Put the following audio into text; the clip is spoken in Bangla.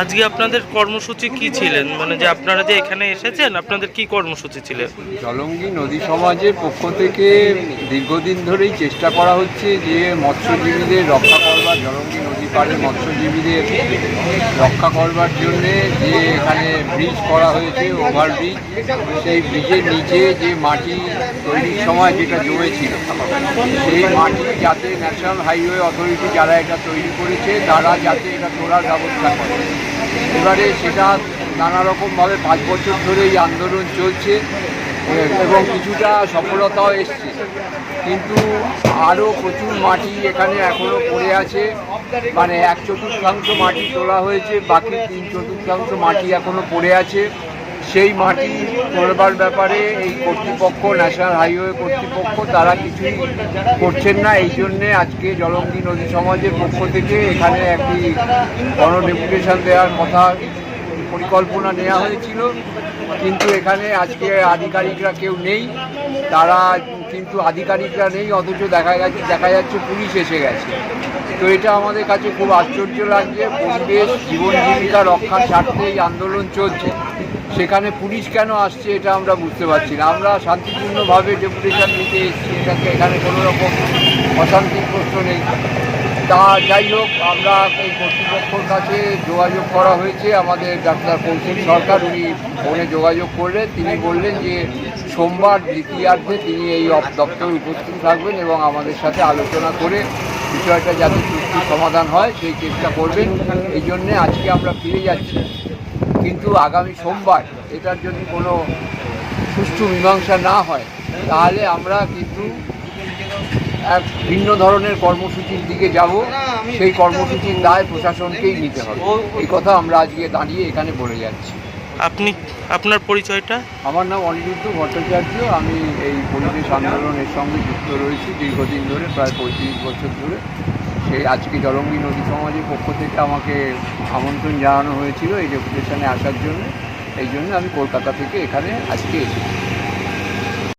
আজকে আপনাদের কর্মসূচি কি ছিলেন? মানে যে আপনারা যে এখানে এসেছেন, আপনাদের কি কর্মসূচি ছিলেন জলঙ্গি নদী সমাজের পক্ষ থেকে দীর্ঘদিন ধরেই চেষ্টা করা হচ্ছে যে মৎস্যজীবীদের রক্ষা করবার জলঙ্গি নদী পাড়ের মৎস্যজীবীদের রক্ষা করবার জন্যে যে এখানে ব্রিজ করা হয়েছে ওভারব্রিজ সেই ব্রিজের নিচে যে মাটি তৈরির সময় যেটা জমেছিল, সেই মাটি যাতে ন্যাশনাল হাইওয়ে অথরিটি যারা এটা তৈরি করেছে, তারা যাতে এটা তোলার ব্যবস্থা করে। এবারে সেটা নানা রকমভাবে পাঁচ বছর ধরে এই আন্দোলন চলছে। এবং কিছুটা সফলতাও এসছে। কিন্তু আরও প্রচুর মাটি এখানে এখনও পড়ে আছে। মানে এক চতুর্থাংশ মাটি তোলা হয়েছে, বাকি তিন চতুর্থাংশ মাটি এখনও পড়ে আছে। সেই মাটি তোলবার ব্যাপারে এই কর্তৃপক্ষ, ন্যাশনাল হাইওয়ে কর্তৃপক্ষ, তারা কিছুই করছেন না। এই জন্যে আজকে জলঙ্গি নদী সমাজের পক্ষ থেকে এখানে একটি গণ ডেপুটেশন দেওয়ার কথা পরিকল্পনা নেওয়া হয়েছিল, কিন্তু এখানে আজকে আধিকারিকরা কেউ নেই। তারা কিন্তু আধিকারিকরা নেই, অথচ দেখা গেছে দেখা যাচ্ছে পুলিশ এসে গেছে। তো এটা আমাদের কাছে খুব আশ্চর্য লাগছে, পরিবেশ, জীবন জীবিকা রক্ষার স্বার্থে এই আন্দোলন চলছে। সেখানে পুলিশ কেন আসছে এটা আমরা বুঝতে পারছি না। আমরা শান্তিপূর্ণভাবে ডেপুটেশন নিতে এসেছি এটাকে এখানে কোনো রকম অশান্তির প্রশ্ন নেই। তা যাই হোক, আমরা এই কর্তৃপক্ষর কাছে যোগাযোগ করা হয়েছে। আমাদের ডাক্তার কৌশিক সরকার, উনি ফোনে যোগাযোগ করলেন। তিনি বললেন যে, সোমবার দ্বিতীয়ার্ধে তিনি এই দপ্তরে উপস্থিত থাকবেন এবং আমাদের সাথে আলোচনা করে বিষয়টা যাতে চুক্তি সমাধান হয়, সেই চেষ্টা করবেন। এই জন্যে আজকে আমরা ফিরে যাচ্ছি। কিন্তু আগামী সোমবার এটার যদি কোনো সুষ্ঠু মীমাংসা না হয়, তাহলে আমরা কিন্তু এক ভিন্ন ধরনের কর্মসূচির দিকে যাব সেই কর্মসূচির দায় প্রশাসনকেই নিতে হবে। এই কথা আমরা আজকে দাঁড়িয়ে এখানে বলে যাচ্ছি। আপনি আপনার পরিচয়টা? আমার নাম অনিরুদ্ধ ভট্টাচার্য আমি এই পরিবেশ আন্দোলনের সঙ্গে যুক্ত রয়েছি দীর্ঘদিন ধরে প্রায় পঁয়ত্রিশ বছর ধরে। সেই আজকে জলঙ্গি নদী সমাজের পক্ষ থেকে আমাকে আমন্ত্রণ জানানো হয়েছিল এই ডেপুটেশনে আসার জন্য। এই জন্য আমি কলকাতা থেকে এখানে আজকে এসেছি।